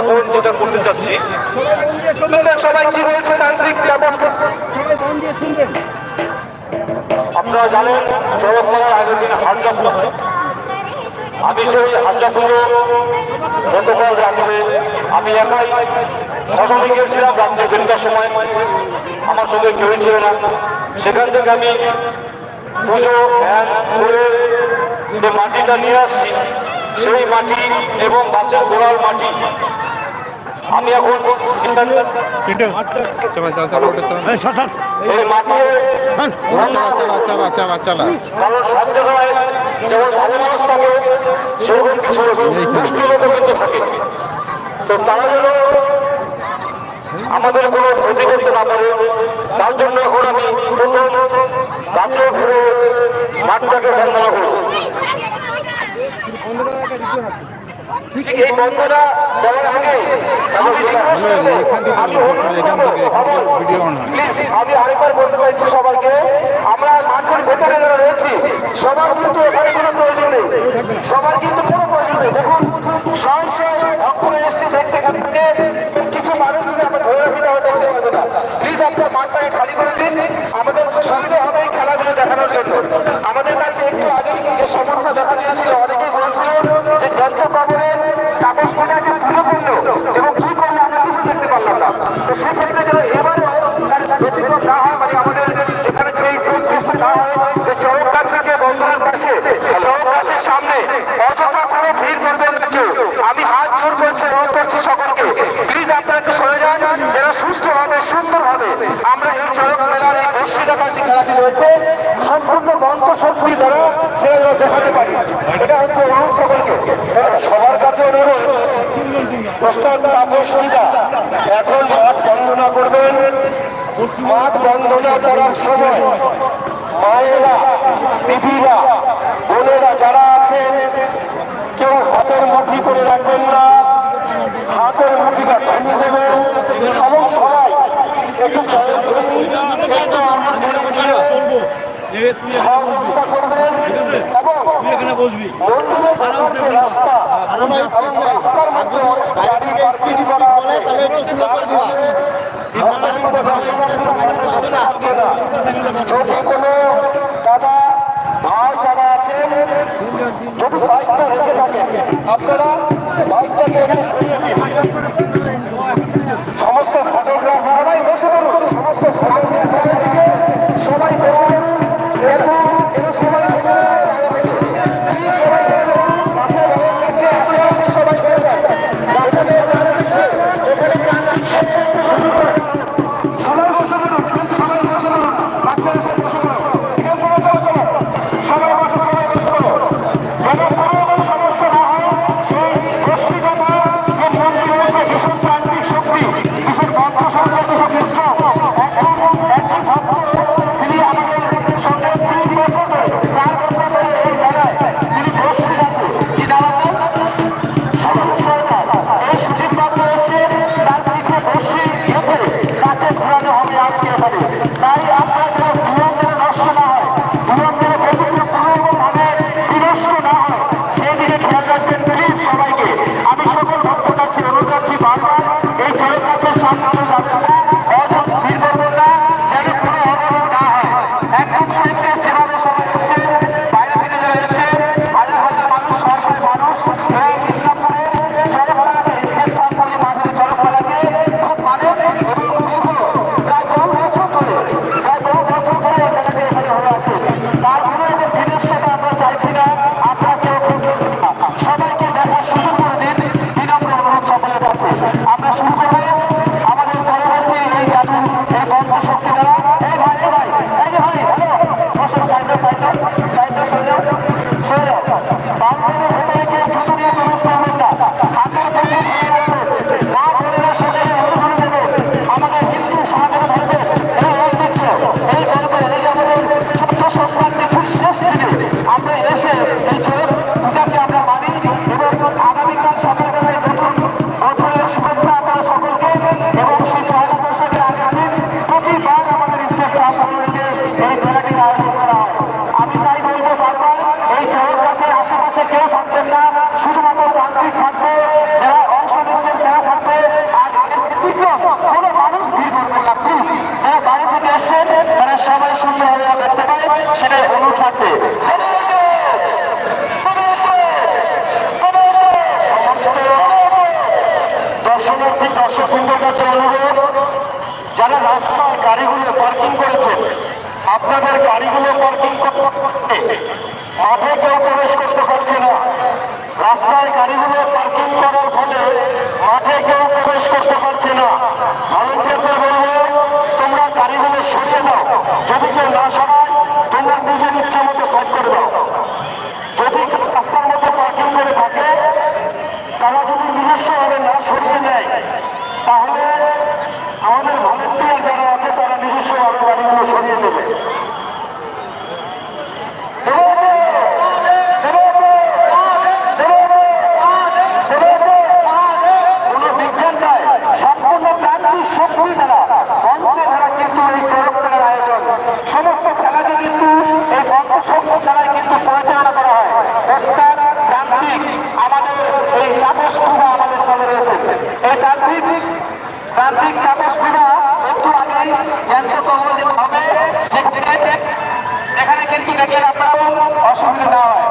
এখন যেটা করতে চাচ্ছি সবাই কি হয়েছে তান্ত্রিক আপনারা জানেন চড়ক মেলার আগের দিন হাজরা পুজো আমি সেই হাজরা পুজো গতকাল রাত্রে আমি একাই সশনে গিয়েছিলাম রাত্রে দেড়টার সময়। আমার সঙ্গে কেউই ছিল না। সেখান থেকে আমি পুজো ধ্যান করে যে মাটিটা নিয়ে আসছি সেই মাটি এবং বাচ্চার গোড়ার মাটি। আমি এখন যেমন সেরকম তো তারা আমাদের কোন ক্ষতি করতে না পারে তার জন্য এখন আমি বাসপুরে মাঠটাকে বন্দনা করুন ঠিক এই বন্দনা দেওয়ার আগে আমি আরেকবার বলতে চাইছি সবাইকে আমরা মাঠের ভেতরে যারা রয়েছি সবার কিন্তু এখানে কোনো প্রয়োজন নেই। সবার কিন্তু কোনো প্রয়োজন নেই। দেখুন সংসদ চারটা পাঁচটি খেলাটি রয়েছে। সম্পূর্ণ মন্ত্র শক্তি দ্বারা সেটা দেখাতে পারি। এটা হচ্ছে অনুরোধ সকলকে। সবার কাছে অনুরোধ। এখন মাঠ বন্ধ না করবেন। মাঠ বন্ধ না করার সময় মায়েরা, দিদিরা, বোনেরা যারা আছেন, কেউ হাতের মুঠি করে রাখবেন না। তুই এখানে বসবি। যদি কোনো দাদা ভাই যারা আছেন যদি বাইকটা রেখে থাকে, আপনারা বাইকটাকে একটু সরিয়ে দিন। সমস্ত দর্শনার্থী দর্শকবৃন্দের কাছে অনুরোধ, যারা রাস্তায় গাড়িগুলো পার্কিং করেছেন আপনাদের গাড়িগুলো পার্কিং করতে মাঠে কেউ প্রবেশ করতে পারছে না। রাস্তায় গাড়িগুলো পার্কিং করার ফলে মাঠে কেউ প্রবেশ করতে পারছে না ভলেন্টিয়ারদের বলব তোমরা গাড়িগুলো সরিয়ে দাও যদি কেউ না সরায় তোমরা নিজের ইচ্ছা মতো সাইড করে দাও যদি রাস্তার মধ্যে পার্কিং করে থাকে তারা যদি নিজস্বভাবে না সরিয়ে নেয় তাহলে আমাদের ভলেন্টিয়ার যারা আছে তারা নিজস্বভাবে গাড়িগুলো সরিয়ে নেবে কোনো বিজ্ঞান নয়, সম্পূর্ণ প্রান্তিক শক্তি দ্বারা বন্ধ ধারা কিন্তু এই চরম খেলার আয়োজন সমস্ত খেলাকে কিন্তু এই বন্ধ শক্তি দ্বারাই কিন্তু পরিচালনা করা হয়। ওস্তাদ তান্ত্রিক আমাদের এই তাপস পূজা আমাদের সঙ্গে রয়েছে। এই তান্ত্রিক তান্ত্রিক তাপস পূজা একটু আগে জ্যান্ত যে হবে। সেখানে কিন্তু দেখলেন আপনারাও অসুবিধা হয়।